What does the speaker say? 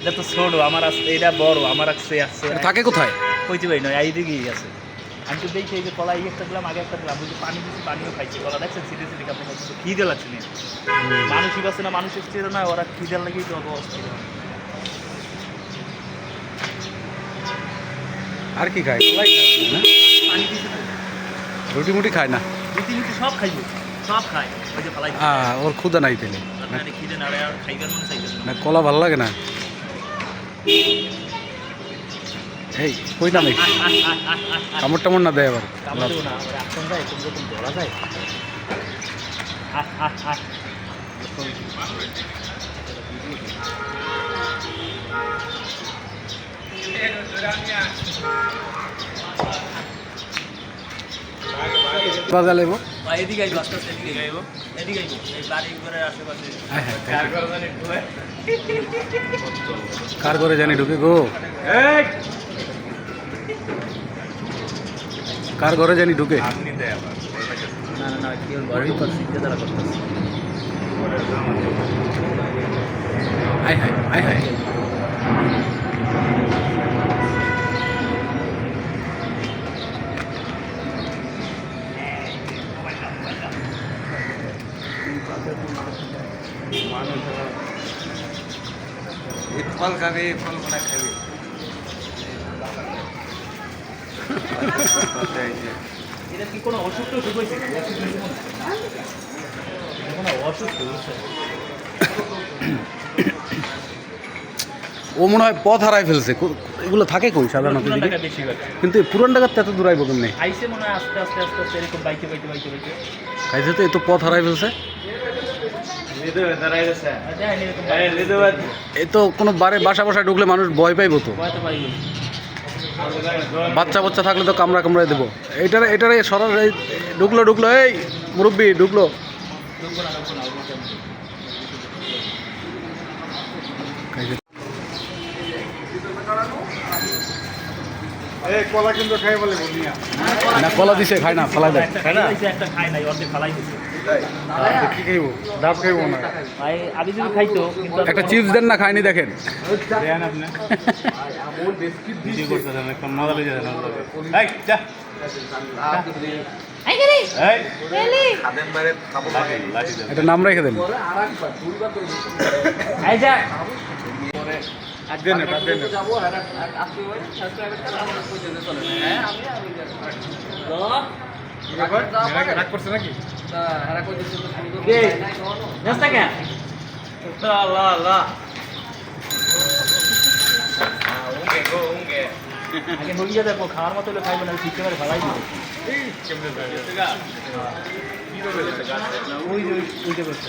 এটা তো ছোট আমার আছে এটা বড় আমার আছে। আছে থাকে কোথায়? কইতে পারি না এই দিকেই আছে। আমি তো দেখি এই যে কলা এই একটা দিলাম আগে একটা দিলাম যে পানি দিচ্ছি পানিও খাইছি। কলা দেখছেন? সিটে সিটে কাপড় খাইছি তো খিদে লাগছে না। মানুষই না মানুষের না ওরা খিদের লাগেই তো অবস্থা। আর কি খায়? কলাই খায় না? পানি রুটি মুটি খায় না? মুটি সব খাইব সব খায়। ওই যে ফালাই হ্যাঁ ওর ক্ষুদা নাই পেলে। খিদে নাড়ে খাইবার মনে চাইবে না। কলা ভালো লাগে না? এই কই না কামড় টামড় না দেয় আবার। ধরা যায়। বাজা লেবো এদিকে আইবো আস্তে আস্তে এদিকে আইবো। এদিকে আইবো এই বাড়ি ঘরের আশেপাশে। হ্যাঁ হ্যাঁ কার করে জানি ঢুকে গো? কার ঘরে জানি ঢুকে? না না না কেউ ঘরেই করছি তারা করতেছে। আয় হায় আয় হায় ফল খাবে ফল খাবে। এটা কি কোনো হয়েছে। ও মনে হয় পথ হারাই ফেলছে। কো- এগুলো থাকে কই সাধারণত। কিন্তু এই পুরান ঢাকার তো এত দূরাইব কেমনে? আইসে মনে হয় আস্তে আস্তে আস্তে আস্তে এরকম বাইকে বাইকে বাইকে বাইকে। খাইছে তো এত পথ হারাই ফেলছে। না কোনো বারে বাসা ঢুকলে মানুষ ভয় না। বাচ্চা বাচ্চা থাকলে তো কামড়া কামড়াই দেবো এটারে এটারে এই ঢুকলো ঢুকলো এই মুরব্বী ঢুকলো না, না। কলা কিন্তু খাই বলে না কলা দিছে খায় না ফেলাই দেয় খাই লাইছে, একটা খায় নাই, অর্ধেক ফালাই দিছে। কি খাইব? ডাব খাইব না? ভাই, আগে যদি খাইতো, কিন্তু একটা চিপস দেন না খায়নি দেখেন। দেন আপনি। ভিডিও করতে দেন একটা মজা লেগে যাবে এই যা। এটা নাম রেখে দেন। এই রাগ করছে নাকি খাওয়ার মতো খাইবে না ঠিক করে ভালাই ওই ওই- ওইটা করছে।